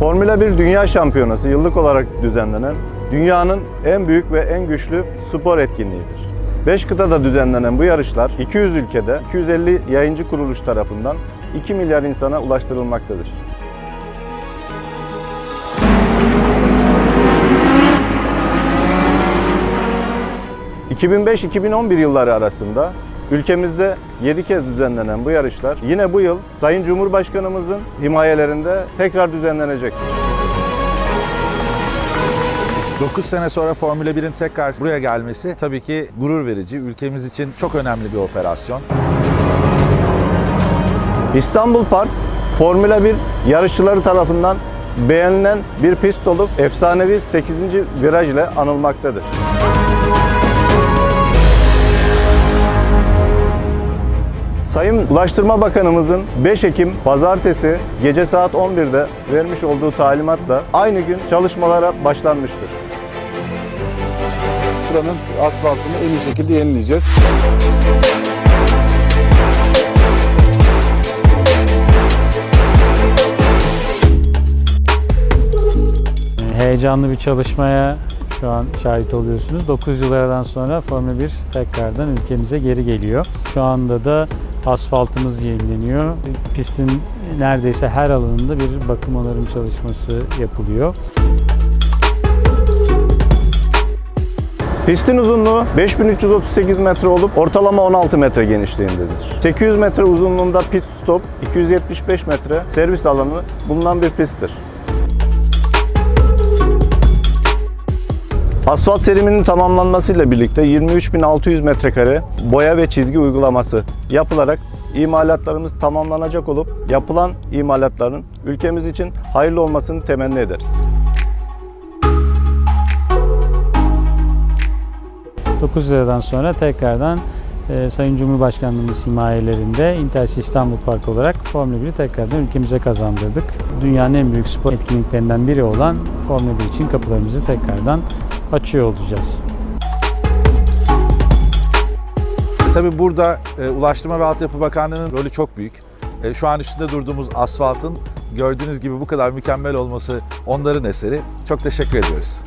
Formula 1 Dünya Şampiyonası yıllık olarak düzenlenen dünyanın en büyük ve en güçlü spor etkinliğidir. 5 kıtada düzenlenen bu yarışlar 200 ülkede 250 yayıncı kuruluş tarafından 2 milyar insana ulaştırılmaktadır. ...2005-2011 yılları arasında ülkemizde 7 kez düzenlenen bu yarışlar yine bu yıl Sayın Cumhurbaşkanımızın himayelerinde tekrar düzenlenecektir. 9 sene sonra Formula 1'in tekrar buraya gelmesi tabii ki gurur verici. Ülkemiz için çok önemli bir operasyon. İstanbul Park, Formula 1 yarışçıları tarafından beğenilen bir pist olup efsanevi 8. viraj ile anılmaktadır. Sayın Ulaştırma Bakanımızın 5 Ekim Pazartesi gece saat 11'de vermiş olduğu talimatla aynı gün çalışmalara başlanmıştır. Buranın asfaltını en iyi şekilde yenileyeceğiz. Heyecanlı bir çalışmaya şu an şahit oluyorsunuz. 9 yıl aradan sonra Formula 1 tekrardan ülkemize geri geliyor. Şu anda da asfaltımız yenileniyor. Pistin neredeyse her alanında bir bakım onarım çalışması yapılıyor. Pistin uzunluğu 5338 metre olup ortalama 16 metre genişliğindedir. 800 metre uzunluğunda pit stop, 275 metre servis alanı bulunan bir pisttir. Asfalt seriminin tamamlanmasıyla birlikte 23.600 metrekare boya ve çizgi uygulaması yapılarak imalatlarımız tamamlanacak olup yapılan imalatların ülkemiz için hayırlı olmasını temenni ederiz. 9 liradan sonra tekrardan e, Sayın Cumhurbaşkanlığımız himayelerinde Intersis İstanbul Park olarak Formula 1'i tekrardan ülkemize kazandırdık. Dünyanın en büyük spor etkinliklerinden biri olan Formula 1 için kapılarımızı tekrardan açıyor olacağız. Tabii burada e, Ulaştırma ve Altyapı Bakanlığı'nın rolü çok büyük. E, şu an üstünde durduğumuz asfaltın gördüğünüz gibi bu kadar mükemmel olması onların eseri. Çok teşekkür ediyoruz.